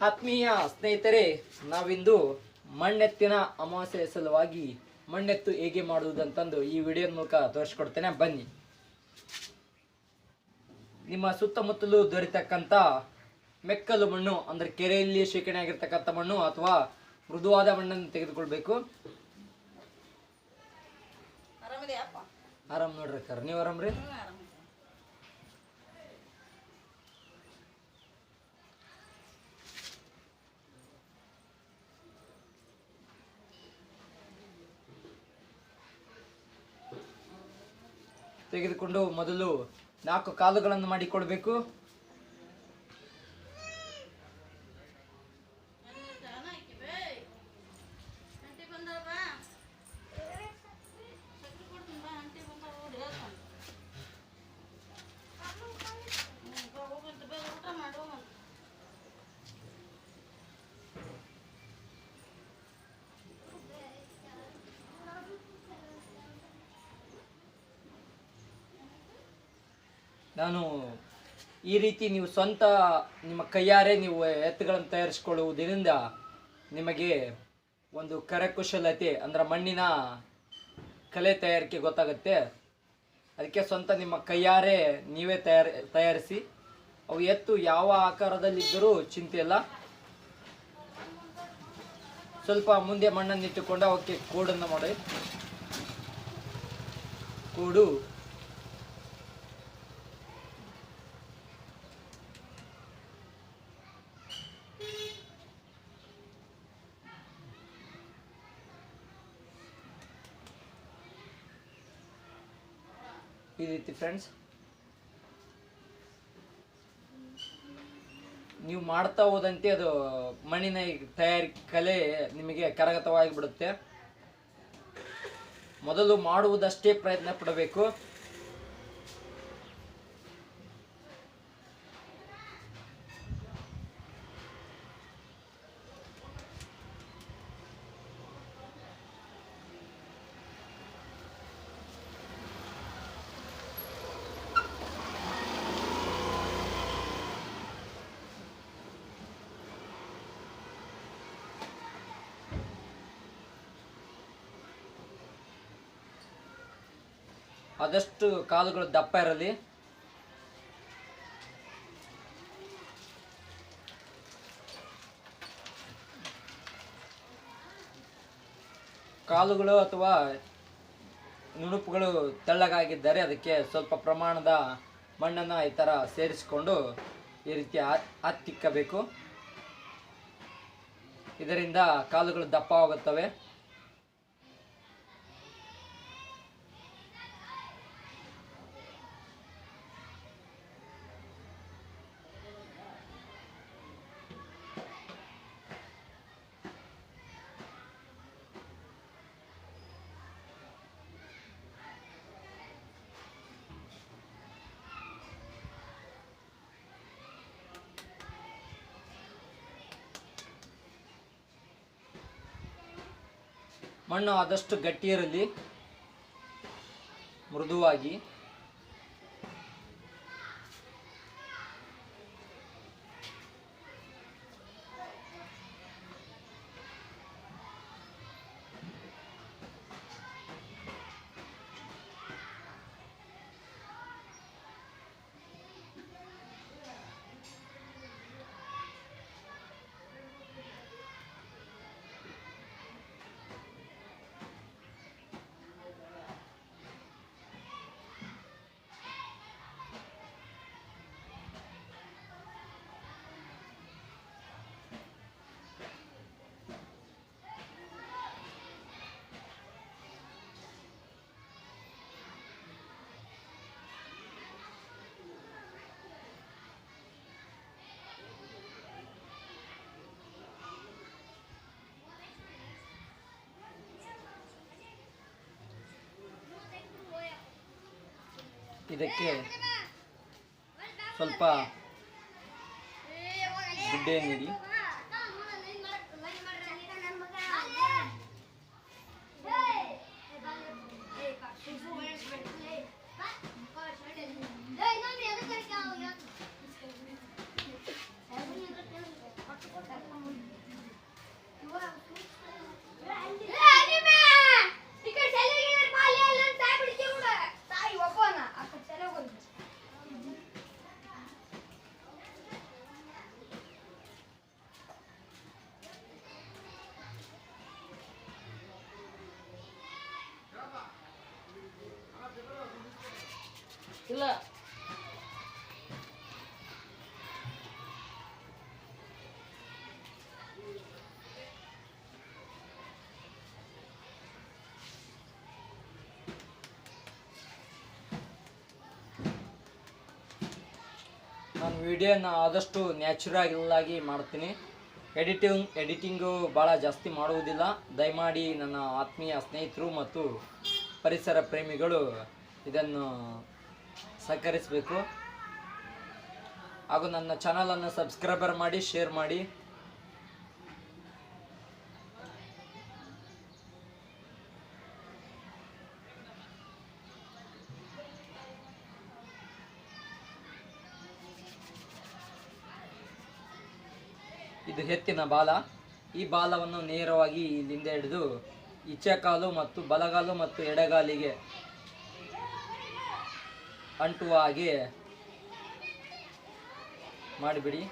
ಆತ್ಮೀಯ ಸ್ನೇಹಿತರೆ ನಾವಿಂದು ಮಣ್ಣೆತ್ತಿನ ಅಮಾವಾಸ್ಯೆಯ ಸಲುವಾಗಿ ಮಣ್ಣೆತ್ತು ಹೇಗೆ ಮಾಡುವುದಂತಂದು ಈ ವಿಡಿಯೋ ಮೂಲಕ ತೋರಿಸ್ಕೊಡ್ತೇನೆ. ಬನ್ನಿ. ನಿಮ್ಮ ಸುತ್ತಮುತ್ತಲು ದೊರೆತಕ್ಕಂಥ ಮೆಕ್ಕಲು ಮಣ್ಣು ಅಂದ್ರೆ ಕೆರೆಯಲ್ಲಿ ಶೇಖರಣೆ ಆಗಿರ್ತಕ್ಕಂಥ ಮಣ್ಣು ಅಥವಾ ಮೃದುವಾದ ಮಣ್ಣನ್ನು ತೆಗೆದುಕೊಳ್ಬೇಕು. ಆರಾಮ್ ನೋಡ್ರಿ ಅಕ್ಕಾರ. ನೀವು ಆರಾಮ್ರಿ? ತೆಗೆದುಕೊಂಡು ಮೊದಲು ನಾಲ್ಕು ಕಾಲುಗಳನ್ನು ಮಾಡಿಕೊಳ್ಬೇಕು ನಾನು ಈ ರೀತಿ ನೀವು ಸ್ವಂತ ನಿಮ್ಮ ಕೈಯಾರೆ ನೀವು ಎತ್ತುಗಳನ್ನು ತಯಾರಿಸ್ಕೊಳ್ಳುವುದರಿಂದ ನಿಮಗೆ ಒಂದು ಕರಕುಶಲತೆ ಅಂದರೆ ಮಣ್ಣಿನ ಕಲೆ ತಯಾರಿಕೆ ಗೊತ್ತಾಗುತ್ತೆ. ಅದಕ್ಕೆ ಸ್ವಂತ ನಿಮ್ಮ ಕೈಯಾರೆ ನೀವೇ ತಯಾರಿ, ತಯಾರಿಸಿ. ಅವು ಎತ್ತು ಯಾವ ಆಕಾರದಲ್ಲಿದ್ದರೂ ಚಿಂತೆ ಇಲ್ಲ. ಸ್ವಲ್ಪ ಮುಂದೆ ಮಣ್ಣನ್ನು ಇಟ್ಟುಕೊಂಡು ಅವಕ್ಕೆ ಕೂಡನ್ನು ಮಾಡಿ. ಕೂಡು. ಈ ರೀತಿ ಫ್ರೆಂಡ್ಸ್ ನೀವು ಮಾಡ್ತಾ ಹೋದಂತೆ ಅದು ಮಣ್ಣಿನ ತಯಾರಿ ಕಲೆ ನಿಮಗೆ ಕರಗತವಾಗಿ ಬಿಡುತ್ತೆ ಮೊದಲು ಮಾಡುವುದಷ್ಟೇ ಪ್ರಯತ್ನ ಪಡಬೇಕು. ಆದಷ್ಟು ಕಾಲುಗಳು ದಪ್ಪ ಇರಲಿ. ಕಾಲುಗಳು ಅಥವಾ ನುಣುಪುಗಳು ತೆಳ್ಳಗಾಗಿದ್ದರೆ ಅದಕ್ಕೆ ಸ್ವಲ್ಪ ಪ್ರಮಾಣದ ಮಣ್ಣನ್ನು ಈ ಥರ ಸೇರಿಸಿಕೊಂಡು ಈ ರೀತಿ ಹತ್- ಹತ್ತಿಕ್ಕಬೇಕು ಇದರಿಂದ ಕಾಲುಗಳು ದಪ್ಪವಾಗುತ್ತವೆ ಮಣ್ಣು ಆದಷ್ಟು ಗಟ್ಟಿ ಮೃದುವಾಗಿ ಇದಕ್ಕೆ ಸ್ವಲ್ಪ ಗುಡ್ಡೆ ನೀಡಿ. ಬಿಸಿಲು ನಾನು ವಿಡಿಯೋನ ಆದಷ್ಟು ನ್ಯಾಚುರಲ್ಲಾಗಿ ಮಾಡ್ತೀನಿ. ಎಡಿಟಿಂಗ್, ಎಡಿಟಿಂಗು ಭಾಳ ಜಾಸ್ತಿ ಮಾಡುವುದಿಲ್ಲ ದಯಮಾಡಿ ನನ್ನ ಆತ್ಮೀಯ ಸ್ನೇಹಿತರು ಮತ್ತು ಪರಿಸರ ಪ್ರೇಮಿಗಳು ಇದನ್ನು ಸಹಕರಿಸಬೇಕು. ಹಾಗೂ ನನ್ನ ಚಾನಲನ್ನು ಸಬ್ಸ್ಕ್ರೈಬರ್ ಮಾಡಿ ಶೇರ್ ಮಾಡಿ. ಇದು ಹೆತ್ತಿನ ಬಾಲ. ಈ ಬಾಲವನ್ನು ನೇರವಾಗಿ ಇಲ್ಲಿಂದ ಹಿಡಿದು ಇಚ್ಚೆ ಕಾಲು ಮತ್ತು ಬಲಗಾಲು ಮತ್ತು ಎಡಗಾಲಿಗೆ ಅಂಟುವ ಹಾಗೆ ಮಾಡಿಬಿಡಿ.